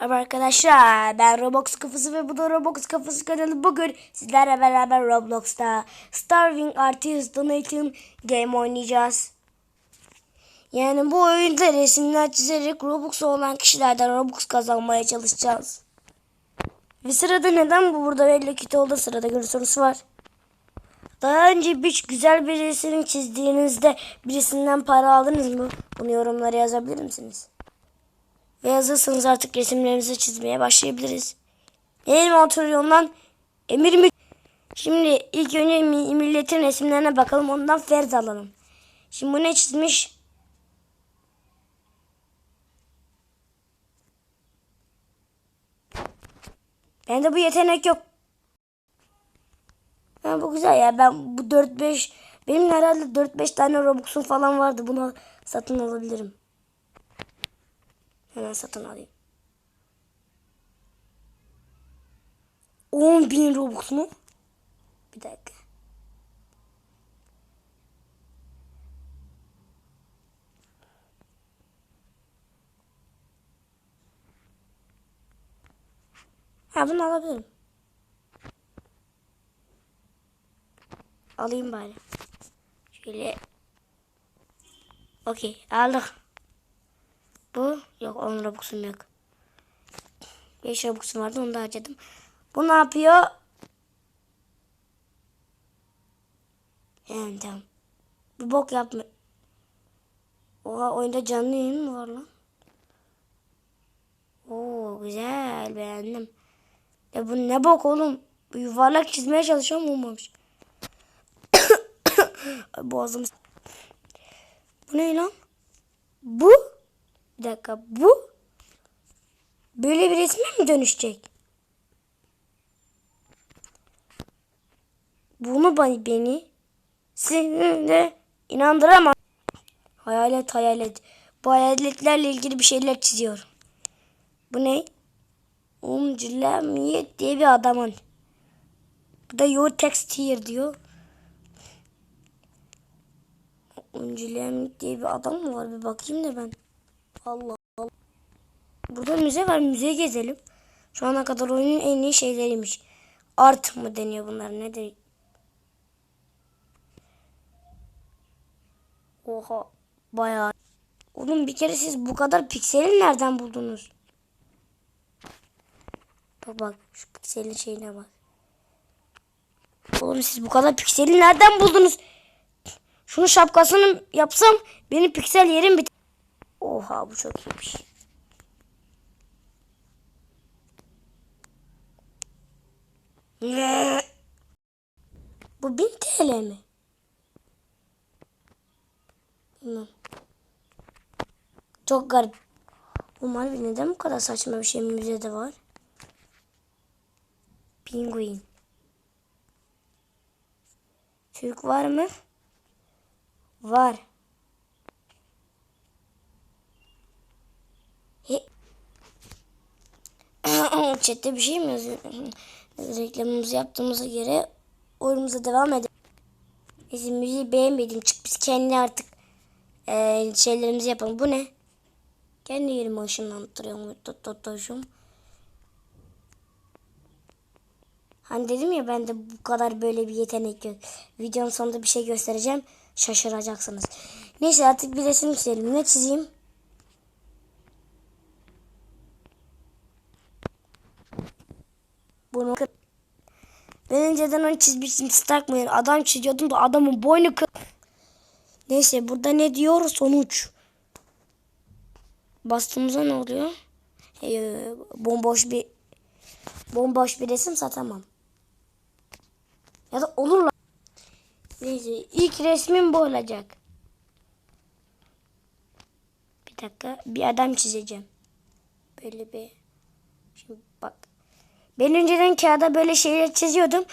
Merhaba arkadaşlar ben Roblox kafası ve bu da Roblox kafası kanalı bugün sizlerle beraber Roblox'ta Starving Artist Donation Game oynayacağız. Yani bu oyunda resimler çizerek Robux olan kişilerden Robux kazanmaya çalışacağız. Ve sırada neden bu burada belli ki oldu sırada sorusu var. Daha önce bir güzel bir resim çizdiğinizde birisinden para aldınız mı? Bunu yorumlara yazabilir misiniz? Ve yazırsanız artık resimlerimizi çizmeye başlayabiliriz. Benim oturuyorumdan emir mi? Şimdi ilk önce mi- milletin resimlerine bakalım ondan ferz alalım. Şimdi bu ne çizmiş? Bende bu yetenek yok. Ha, bu güzel ya. Ben bu 4-5 benim herhalde 4-5 tane Robux'um falan vardı. Bunu satın alabilirim. Hemen satın alayım. 10 bin Robux mu? Bir dakika. Ha bunu alabilirim. Alayım bari. Şöyle. Okey aldık. Bu yok 10 Robux'um yok. 5 Robux'um vardı onu da harcadım. Bu ne yapıyor? Yani tamam. Bir bok yapma. Oha oyunda canlı yayın mı var lan? Oo güzel beğendim. Ya bu ne bok oğlum? Bu yuvarlak çizmeye çalışıyorum olmamış. Boğazım. Bu ne lan? Bu? Bir dakika bu böyle bir resme mi dönüşecek? Bunu beni, beni sizinle inandıramam. Hayalet hayalet. Bu hayaletlerle ilgili bir şeyler çiziyorum. Bu ne? Umculamiyet diye bir adamın. Bu da your text here diyor. Umculamiyet diye bir adam mı var? Bir bakayım da ben. Allah Allah. Burada müze var. Müzeye gezelim. Şu ana kadar oyunun en iyi şeyleriymiş. Art mı deniyor bunlar? Ne de? Oha. Bayağı. Oğlum bir kere siz bu kadar pikseli nereden buldunuz? Bak bak şu pikselin şeyine bak. Oğlum siz bu kadar pikseli nereden buldunuz? Şunun şapkasını yapsam benim piksel yerim bit. Oha bu çok iyiymiş. Bu 1000 TL mi? Bilmem. Çok garip. Harbi neden bu kadar saçma bir şey müzede var? Pinguin. Türk var mı? Var. He. Chat'te bir şey mi yazıyor? Reklamımızı yaptığımıza göre oyunumuza devam edelim. Neyse müziği beğenmedim. Çık biz kendi artık eee, şeylerimizi yapalım. Bu ne? Kendi yerime ışınlandırıyorum. Totoşum. Hani dedim ya bende bu kadar böyle bir yetenek yok. Videonun sonunda bir şey göstereceğim. Şaşıracaksınız. Neyse artık bir resim çizelim. Ne çizeyim? Bunu ben önceden onu çizmiştim siz takmayın. Adam çiziyordum da adamın boynu kı... Neyse burada ne diyor? Sonuç. Bastığımızda ne oluyor? Ee, bomboş bir bomboş bir resim satamam. Ya da olur lan. Neyse ilk resmim bu olacak. Bir dakika bir adam çizeceğim. Böyle bir şimdi bak. Ben önceden kağıda böyle şeyler çiziyordum.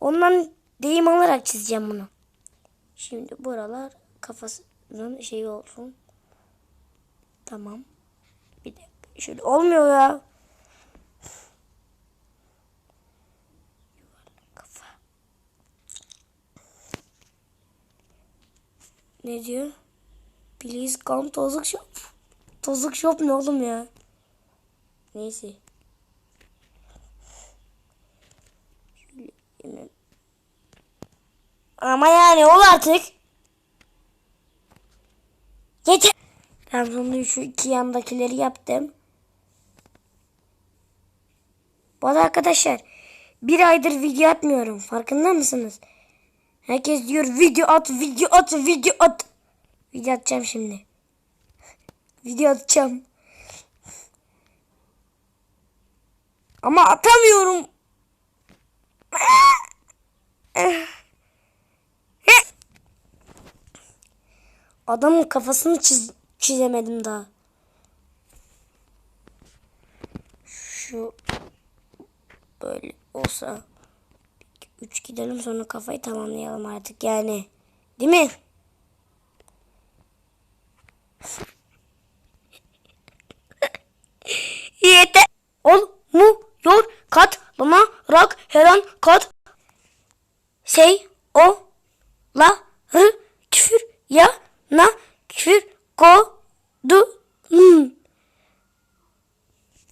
Ondan deyim alarak çizeceğim bunu. Şimdi buralar kafasının şeyi olsun. Tamam. Bir dakika. Şöyle olmuyor ya. Kafa. Ne diyor? Please come tozluk shop. Tozluk shop ne oğlum ya? Neyse. Şöyle hemen. Ama yani ol artık. Yeter. Ben sonunda şu iki yandakileri yaptım. Bu arada arkadaşlar bir aydır video atmıyorum. Farkında mısınız? Herkes diyor video at, video at, video at. Video atacağım şimdi. Video atacağım. Ama atamıyorum. Adamın kafasını çiz çizemedim daha. Şu böyle olsa 3 gidelim sonra kafayı tamamlayalım artık yani. Değil mi? Yeter. Ol mu yor kat. Lama rak. Heran. Kat. Şey. O. La. Hı. Küfür. Ya na küfür ko du hmm.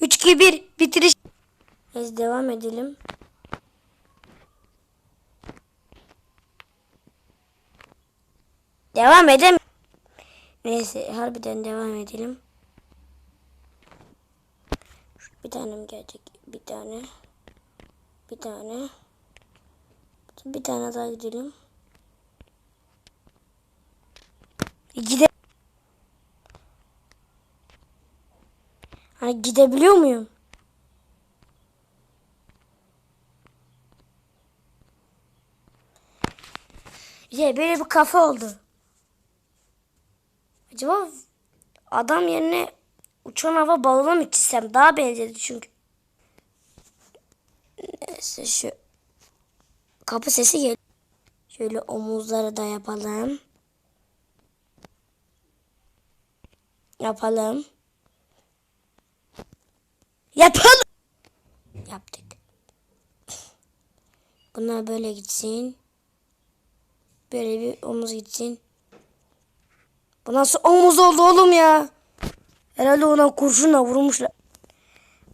3 2 1 bitiriş. Biz devam edelim. Devam edem. Neyse harbiden devam edelim. Bir tane mi gelecek? Bir tane. Bir tane. Bir tane daha gidelim. Gide Hani gidebiliyor muyum? Ya böyle bir kafa oldu. Acaba adam yerine uçan hava balonu mu çizsem daha benzedi çünkü. Neyse şu kapı sesi gel. Şöyle omuzları da yapalım. Yapalım. Yapalım. Yaptık. Bunlar böyle gitsin. Böyle bir omuz gitsin. Bu nasıl omuz oldu oğlum ya? Herhalde ona kurşunla vurmuşlar.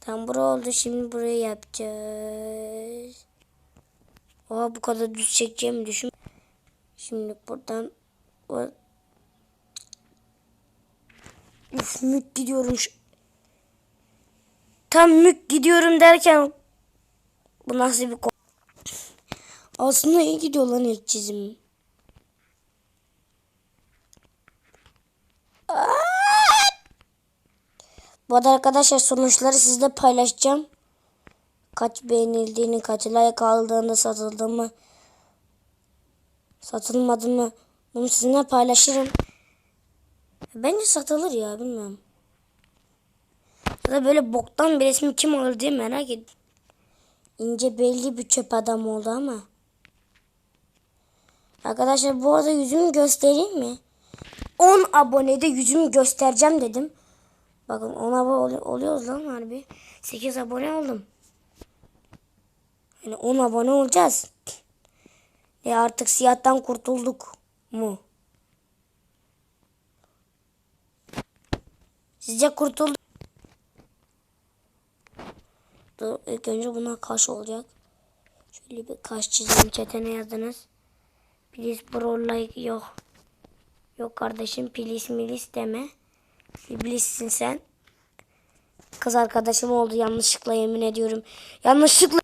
Tam bura oldu. Şimdi burayı yapacağız. Oha bu kadar düz çekeceğimi düşün. Şimdi buradan Üf mük gidiyorum. Tam mük gidiyorum derken bu nasıl bir Aslında iyi gidiyor lan ilk çizim. Bu arada arkadaşlar sonuçları sizle paylaşacağım. Kaç beğenildiğini, kaç like aldığını, satıldı mı, satılmadı mı bunu sizinle paylaşırım. Bence satılır ya bilmiyorum. Ya da böyle boktan bir resmi kim alır diye merak et. İnce belli bir çöp adam oldu ama. Arkadaşlar bu arada yüzümü göstereyim mi? 10 abonede yüzümü göstereceğim dedim. Bakın 10 abone oluyoruz lan harbi. 8 abone oldum. Yani 10 abone olacağız. E artık siyahtan kurtulduk mu? Sizce kurtulduk? Dur ilk önce buna kaş olacak. Şöyle bir kaş çizeyim. Çetene yazdınız. Please bro like yok. Yok kardeşim please milis deme. İblissin sen. Kız arkadaşım oldu yanlışlıkla yemin ediyorum. Yanlışlıkla.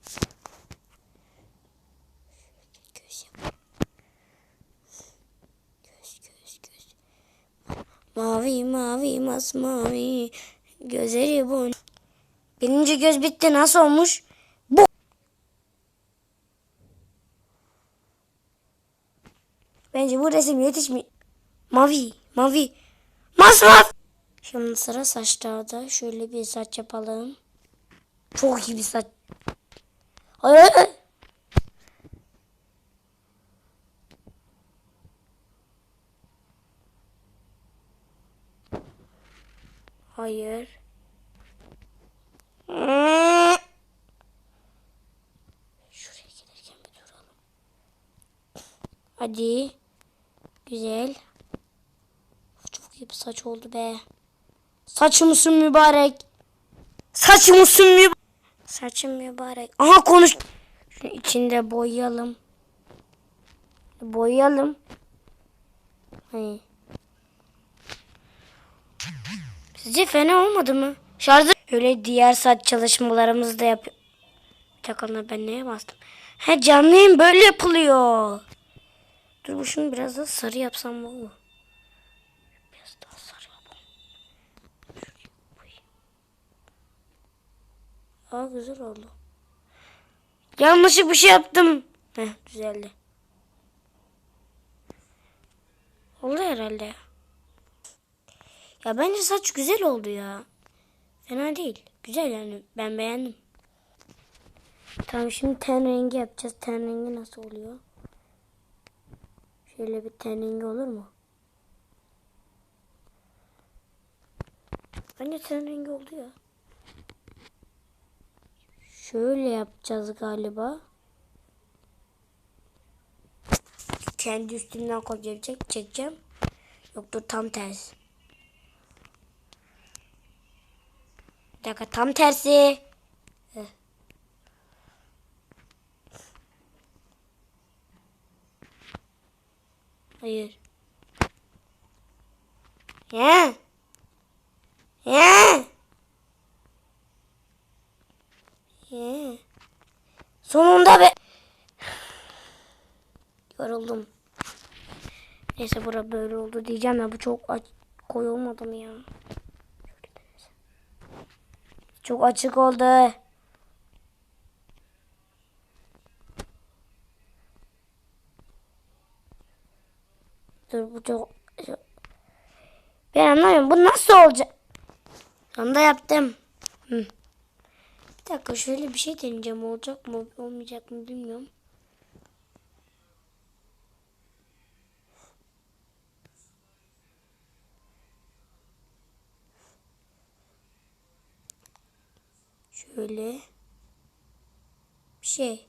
Göz yap. Göz göz göz. Mavi mavi masmavi. Gözleri bu. Birinci göz bitti. Nasıl olmuş? Bu. Bence bu resim yetişmiyor. Mavi, mavi. Masmavi. Şimdi sıra saçlarda. Şöyle bir saç yapalım. Çok iyi bir saç. Hayır. Hayır. Şuraya gelirken bir duralım. Hadi. Güzel. Çok iyi bir saç oldu be. Saç mısın mübarek? Saçımı sünmüyor. Saçım mübarek. Aha konuş. Şunu içinde boyayalım. Boyayalım. Hani. Sizce fena olmadı mı? Şarjı öyle diğer saç çalışmalarımızı da yapıyor. Lan ben neye bastım? He canlı yayın böyle yapılıyor. Dur bu şunu biraz daha sarı yapsam mı olur? Biraz daha sarı yapalım. Aa güzel oldu. Yanlışlık bir şey yaptım. Heh düzeldi. Oldu herhalde. Ya bence saç güzel oldu ya. Fena değil. Güzel yani. Ben beğendim. Tamam şimdi ten rengi yapacağız. Ten rengi nasıl oluyor? Şöyle bir ten rengi olur mu? Bence ten rengi oldu ya. Şöyle yapacağız galiba. Kendi üstümden kopya çek, çekeceğim. Yok dur tam tersi. Bir tam tersi. Hayır. Ya. Ya. Ya. Sonunda be. Yoruldum. Neyse bura böyle oldu diyeceğim ya bu çok aç koyu olmadı mı ya? Çok açık oldu. Dur bu çok... Ben anlamıyorum. Bu nasıl olacak? Sonunda yaptım. Hı. Bir dakika şöyle bir şey deneyeceğim. Olacak mı olmayacak mı bilmiyorum. Şöyle bir şey.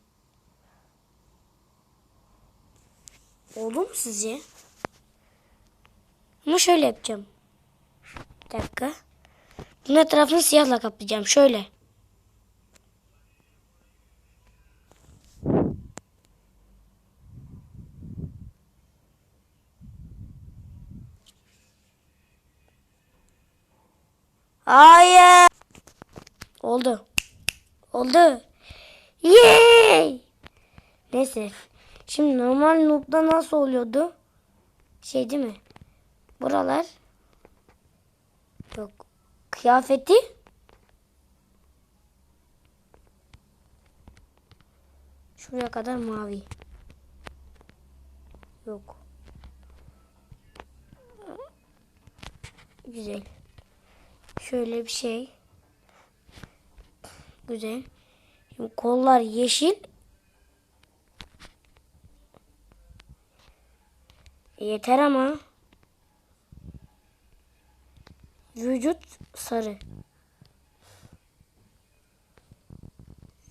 Oldu mu sizce? Ama şöyle yapacağım. Bir dakika. Bunun etrafını siyahla kaplayacağım. Şöyle. Hayır. Oldu. Oldu. Yay! Neyse. Şimdi normal noob'da nasıl oluyordu? Şey değil mi? Buralar. Yok. Kıyafeti. Şuraya kadar mavi. Yok. Güzel. Şöyle bir şey. Güzel. Şimdi kollar yeşil. Yeter ama. Vücut sarı.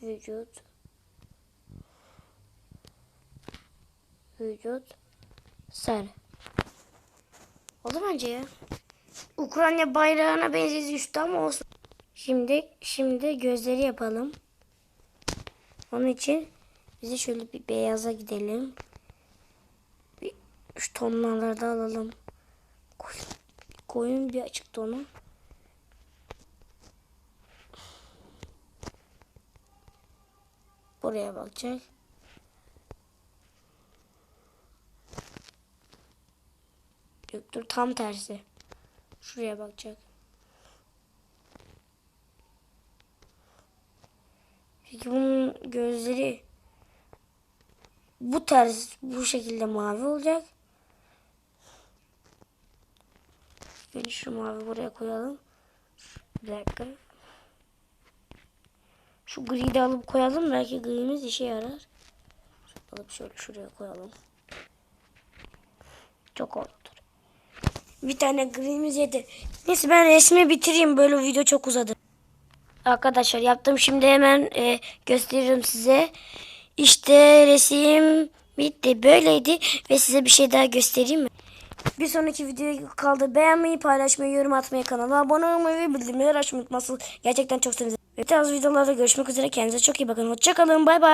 Vücut. Vücut sarı. Oldu bence ya. Ukrayna bayrağına benziyor üstü ama olsun. Şimdi şimdi gözleri yapalım. Onun için bize şöyle bir beyaza gidelim. Bir şu tonları da alalım. Koy, koyun bir açık tonu. Buraya bakacak. Yok dur tam tersi. Şuraya bakacak. Peki bunun gözleri bu ters bu şekilde mavi olacak. Şimdi şu mavi buraya koyalım. Bir dakika. Şu griyi de alıp koyalım. Belki grimiz işe yarar. Alıp şöyle şuraya koyalım. Çok oldu. Bir tane grimiz yedi. Neyse ben resmi bitireyim. Böyle video çok uzadı. Arkadaşlar yaptım. Şimdi hemen e, gösteririm size. İşte resim bitti. Böyleydi. Ve size bir şey daha göstereyim mi? Bir sonraki videoya kaldı. Beğenmeyi, paylaşmayı, yorum atmayı, kanala abone olmayı ve bildirimleri açmayı unutmazsınız. Gerçekten çok sevinirim. Ve tarz videolarda görüşmek üzere. Kendinize çok iyi bakın. Hoşçakalın. Bay bay.